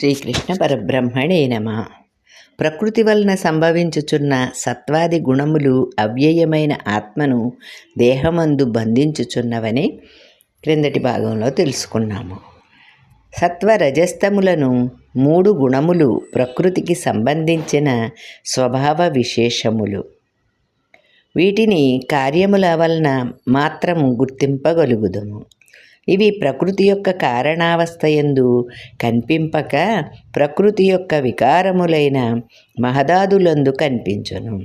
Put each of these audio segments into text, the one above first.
శ్రీకృష్ణ పరబ్రహ్మణే నమ. ప్రకృతి వలన సంభవించుచున్న సత్వాది గుణములు అవ్యయమైన ఆత్మను దేహమందు బంధించుచున్నవని క్రిందటి భాగంలో తెలుసుకున్నాము. సత్వరజస్తములను మూడు గుణములు ప్రకృతికి సంబంధించిన స్వభావ విశేషములు. వీటిని కార్యముల వలన మాత్రము గుర్తింపగలుగుదము. ఇవి ప్రకృతి యొక్క కారణావస్థ ఎందు కనిపింపక ప్రకృతి యొక్క వికారములైన మహదాదులందు కనిపించను.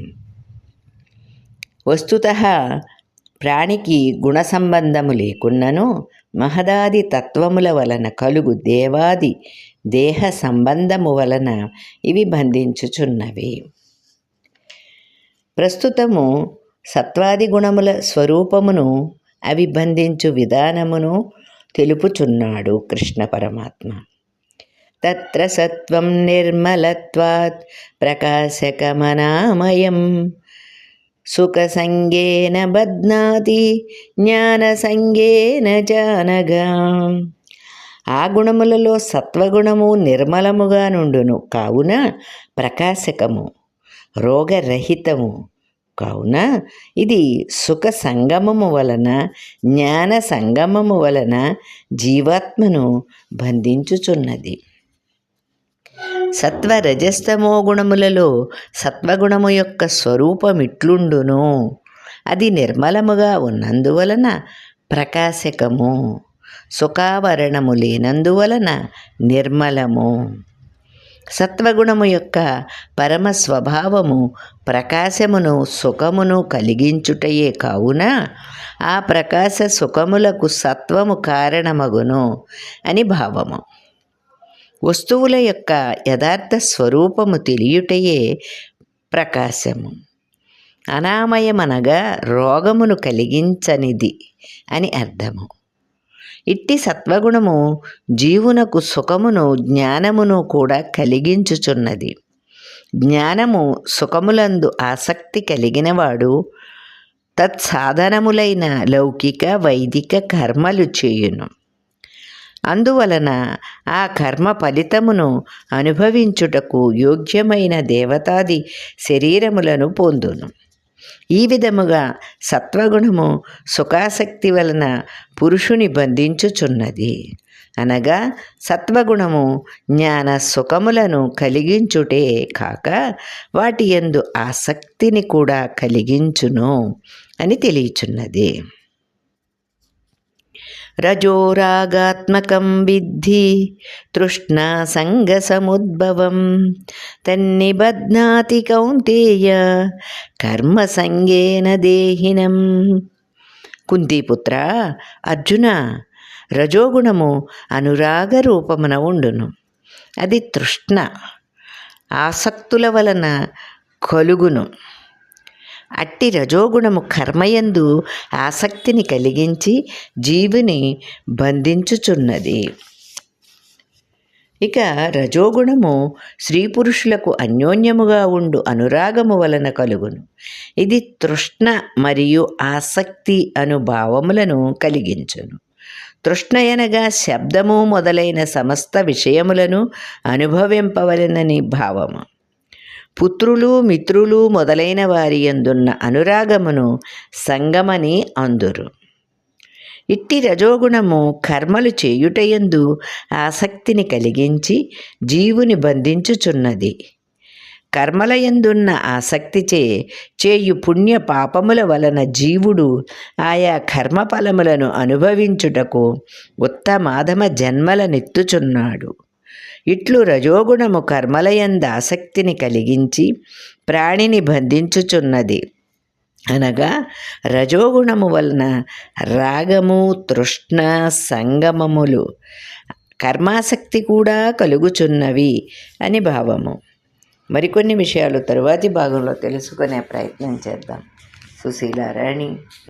వస్తుత ప్రాణికి గుణ సంబంధము లేకున్నను మహదాది తత్వముల వలన కలుగు దేవాది దేహ సంబంధము వలన ఇవి బంధించుచున్నవి. ప్రస్తుతము సత్వాది గుణముల స్వరూపమును అవి బంధించు విధానమును తెలుపుచున్నాడు కృష్ణ పరమాత్మ. తత్ర సత్వం నిర్మలత్వాత్ ప్రకాశకమనామయం. సుఖసంగేన బధ్నాతి జ్ఞానసంగేన జానగా. ఆ గుణములలో సత్వగుణము నిర్మలముగా నుండును. కావున ప్రకాశకము రోగరహితము కావున ఇది సుఖ సంగమము వలన జ్ఞాన సంగమము వలన జీవాత్మను బంధించుచున్నది. సత్వ రజస్తమో గుణములలో సత్వగుణము యొక్క స్వరూపం ఇట్లుండును అది నిర్మలముగా ఉన్నందువలన ప్రకాశకము. సుఖావరణము లేనందువలన నిర్మలము. సత్వగుణము యొక్క పరమ స్వభావము ప్రకాశమును సుఖమును కలిగించుటయే కావున ఆ ప్రకాశ సుఖములకు సత్వము కారణమగును అని భావము. వస్తువుల యొక్క యథార్థ స్వరూపము తెలియుటయే ప్రకాశము. అనామయమనగా రోగమును కలిగించనిది అని అర్థము. ఇట్టి సత్వగుణము జీవునకు సుఖమును జ్ఞానమును కూడా కలిగించుచున్నది. జ్ఞానము సుఖములందు ఆసక్తి కలిగినవాడు తత్సాధనములైన లౌకిక వైదిక కర్మలు చేయును. అందువలన ఆ కర్మ ఫలితమును అనుభవించుటకు యోగ్యమైన దేవతాది శరీరములను పొందును. ఈ విధముగా సత్వగుణము సుఖాసక్తి వలన పురుషుని బంధించుచున్నది. అనగా సత్వగుణము జ్ఞాన సుఖములను కలిగించుటే కాక వాటి ఎందు ఆసక్తిని కూడా కలిగించును అని తెలియచున్నది. రజోరాగాత్మకం విద్ధి తృష్ణాసంగసముద్భవం తన్నిబధ్నాతి కౌంతేయ కర్మ సంగేన దేహినం కుంతిపుత్ర అర్జున రజోగుణము అనురాగ రూపమున ఉండును। అది తృష్ణ ఆసక్తుల వలన కలుగును। అట్టి రజోగుణము కర్మయందు ఆసక్తిని కలిగించి జీవుని బంధించుచున్నది. ఇక రజోగుణము స్త్రీ పురుషులకు అన్యోన్యముగా ఉండు అనురాగము వలన కలుగును. ఇది తృష్ణ మరియు ఆసక్తి అను భావములను కలిగించును. తృష్ణయనగా శబ్దము మొదలైన సమస్త విషయములను అనుభవింపవలనని భావము. పుత్రులు మిత్రులు మొదలైన వారి ఎందున్న అనురాగమును సంగమని అందురు. ఇట్టి రజోగుణము కర్మలు చేయుటయందు ఆసక్తిని కలిగించి జీవుని బంధించుచున్నది. కర్మలయందున్న ఆసక్తిచే చేయు పుణ్య పాపముల వలన జీవుడు ఆయా కర్మఫలములను అనుభవించుటకు ఉత్తమాధమ జన్మలనెత్తుచున్నాడు. ఇట్లు రజోగుణము కర్మలయంద ఆసక్తిని కలిగించి ప్రాణిని బంధించుచున్నది. అనగా రజోగుణము వలన రాగము తృష్ణ సంగమములు కర్మాసక్తి కూడా కలుగుచున్నవి అని భావము. మరికొన్ని విషయాలు తరువాతి భాగంలో తెలుసుకునే ప్రయత్నం చేద్దాం. సుశీలారాణి.